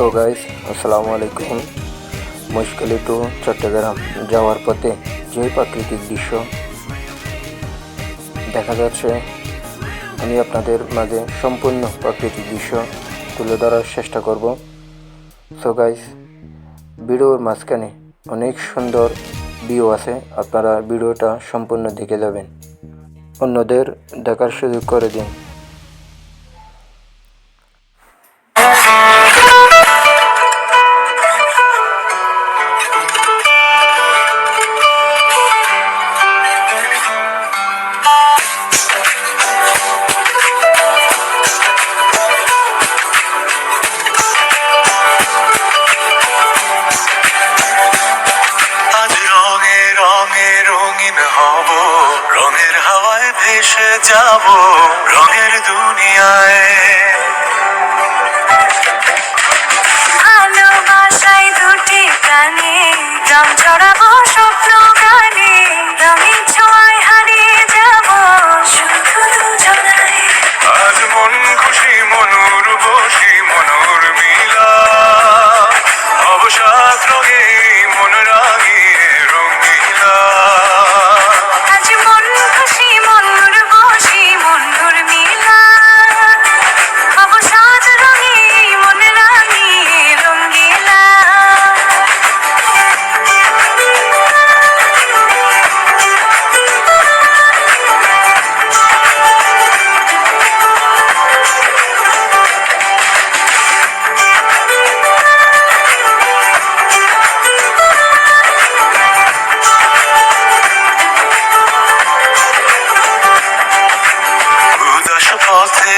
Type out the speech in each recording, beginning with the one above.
So guys আসসালামু আলাইকুম মুশকিলি two Chittagong যাওয়ার পথে যে প্রাকৃতিক দৃশ্য দেখা যাচ্ছে, আমি আপনাদের মাঝে সম্পূর্ণ প্রাকৃতিক দৃশ্য তুলে ধরার চেষ্টা করব। সো গাইস ভিডিওর মাঝখানে অনেক সুন্দর ভিউ আছে, আপনারা ভিডিওটা সম্পূর্ণ দেখে যাবেন। অন্যদের দেখার সুযোগ করে দিন। ভেসে যাব রঙের দুনিয়ায়। ভালোবাসায় দুটি কানে রং ছড়াবো স্বপ্ন গানে রঙের ছোঁয়ায় হারিয়ে যাব শুধু দুজনায় আজ মন খুশি মনুর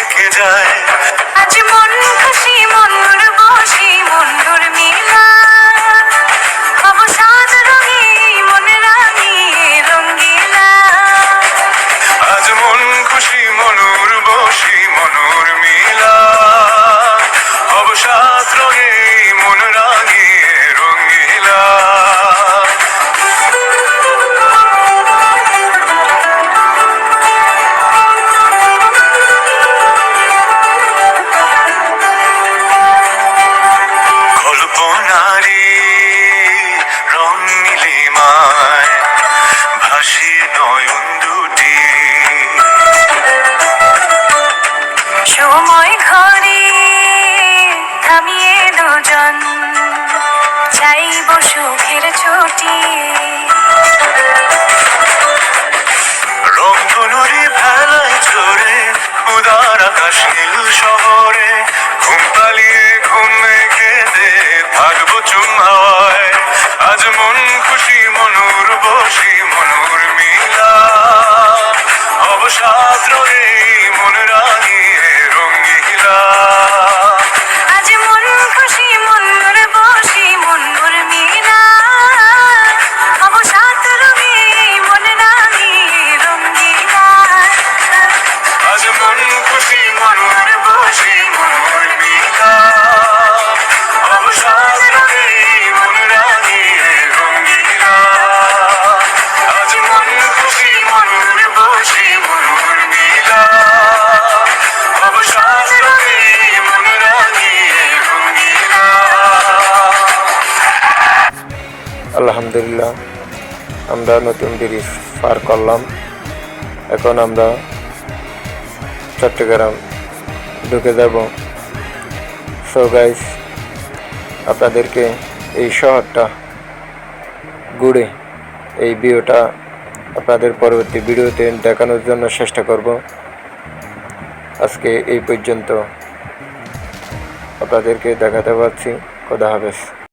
ছবি এঁকে যায় চাইব সুখের ছুটি। রংধনুরি ভেলায় চড়ে উদার আলহামদুলিল্লাহ, আমরা নতুন ব্রিজ পার করলাম। এখন আমরা চট্টগ্রাম ঢুকে যাব। সো গাইস আপনাদেরকে এই শহরটা ঘুরে এই ভিউটা আপনাদের পরবর্তী ভিডিওতে দেখানোর জন্য চেষ্টা করব। আজকে এই পর্যন্ত আপনাদেরকে দেখাতে পারছি। খোদা হাফেজ।